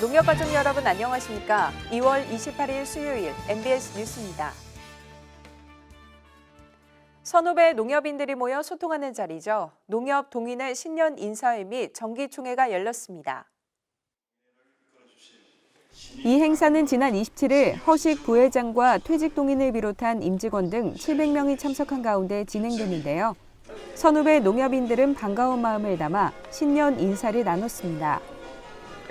농협 가족 여러분 안녕하십니까? 2월 28일 수요일 MBS 뉴스입니다. 선후배 농협인들이 모여 소통하는 자리죠. 농협 동인의 신년 인사회 및 정기총회가 열렸습니다. 이 행사는 지난 27일 허식 부회장과 퇴직 동인을 비롯한 임직원 등 700명이 참석한 가운데 진행됐는데요. 선후배 농협인들은 반가운 마음을 담아 신년 인사를 나눴습니다.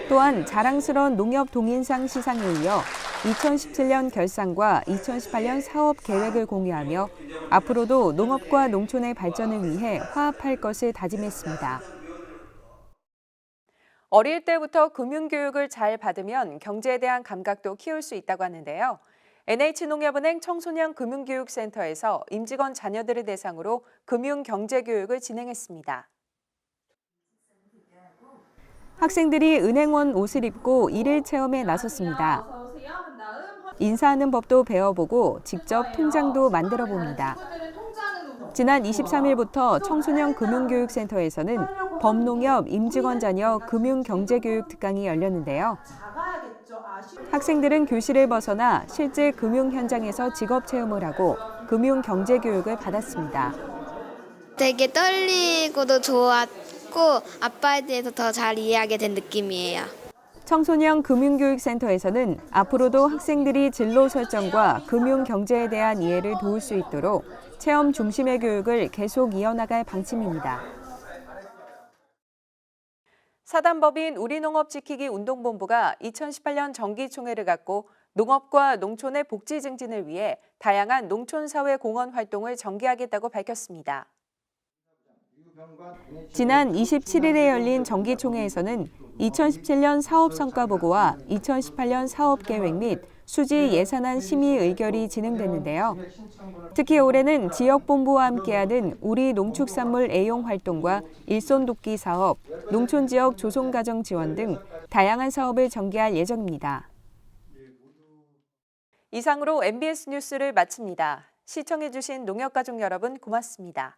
또한 자랑스러운 농협 동인상 시상에 이어 2017년 결산과 2018년 사업 계획을 공유하며 앞으로도 농업과 농촌의 발전을 위해 화합할 것을 다짐했습니다. 어릴 때부터 금융교육을 잘 받으면 경제에 대한 감각도 키울 수 있다고 하는데요. NH농협은행 청소년 금융교육센터에서 임직원 자녀들을 대상으로 금융경제교육을 진행했습니다. 학생들이 은행원 옷을 입고 일일 체험에 나섰습니다. 인사하는 법도 배워보고 직접 통장도 만들어 봅니다. 지난 23일부터 청소년 금융교육센터에서는 범농협 임직원 자녀 금융경제교육 특강이 열렸는데요. 학생들은 교실을 벗어나 실제 금융 현장에서 직업 체험을 하고 금융경제교육을 받았습니다. 되게 떨리고도 좋았 고 아빠에 대해서 더 잘 이해하게 된 느낌이에요. 청소년 금융교육센터에서는 앞으로도 학생들이 진로 설정과 금융 경제에 대한 이해를 도울 수 있도록 체험 중심의 교육을 계속 이어나갈 방침입니다. 사단법인 우리농업지키기 운동본부가 2018년 정기총회를 갖고 농업과 농촌의 복지 증진을 위해 다양한 농촌사회 공헌 활동을 전개하겠다고 밝혔습니다. 지난 27일에 열린 정기총회에서는 2017년 사업 성과 보고와 2018년 사업 계획 및 수지 예산안 심의 의결이 진행됐는데요. 특히 올해는 지역본부와 함께하는 우리 농축산물 애용 활동과 일손 돕기 사업, 농촌 지역 조송가정 지원 등 다양한 사업을 전개할 예정입니다. 이상으로 MBS 뉴스를 마칩니다. 시청해주신 농협가족 여러분 고맙습니다.